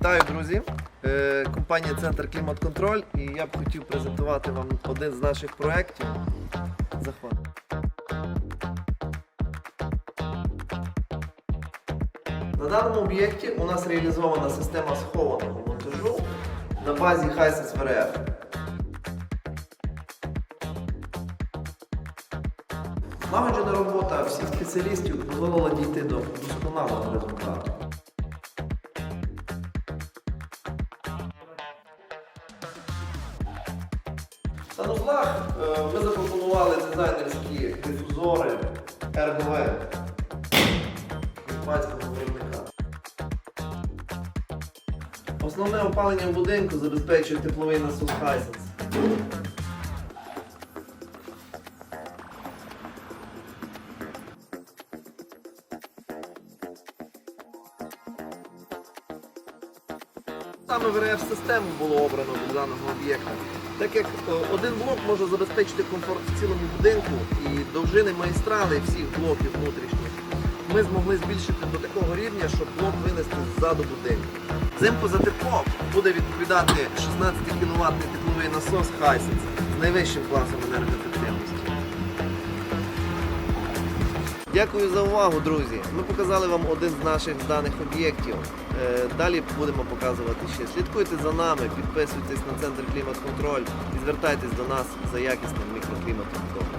друзі. Е, Компанія Центр Клімат Контроль і я б хотів презентувати вам один з наших проєктів. Захват. На даному об'єкті у нас реалізована система схованого монтажу на базі Hisense VRF. Налагоджена робота всіх спеціалістів дозволила дійти до досконалого результату. В санузлах е, ми запропонували дизайнерські дифузори РБВ іспанського виробника. Основне опалення в будинку забезпечує тепловий насос Hisense. Саме ВРФ-систему було обрано до даного об'єкта, так як е, один блок може забезпечити комфорт в цілому будинку і довжини магістрали всіх блоків внутрішніх ми змогли збільшити до такого рівня, щоб блок винести ззаду будинку. Взимку за буде відповідати 16 кВт тепловий насос Hisense з найвищим класом енергоефективності. Дякую за увагу, друзі. Ми показали вам один з наших даних об'єктів. Е, Далі будемо показувати ще. Слідкуйте за нами, підписуйтесь на центр клімат контроль і звертайтесь до нас за якісним мікрокліматом вдома.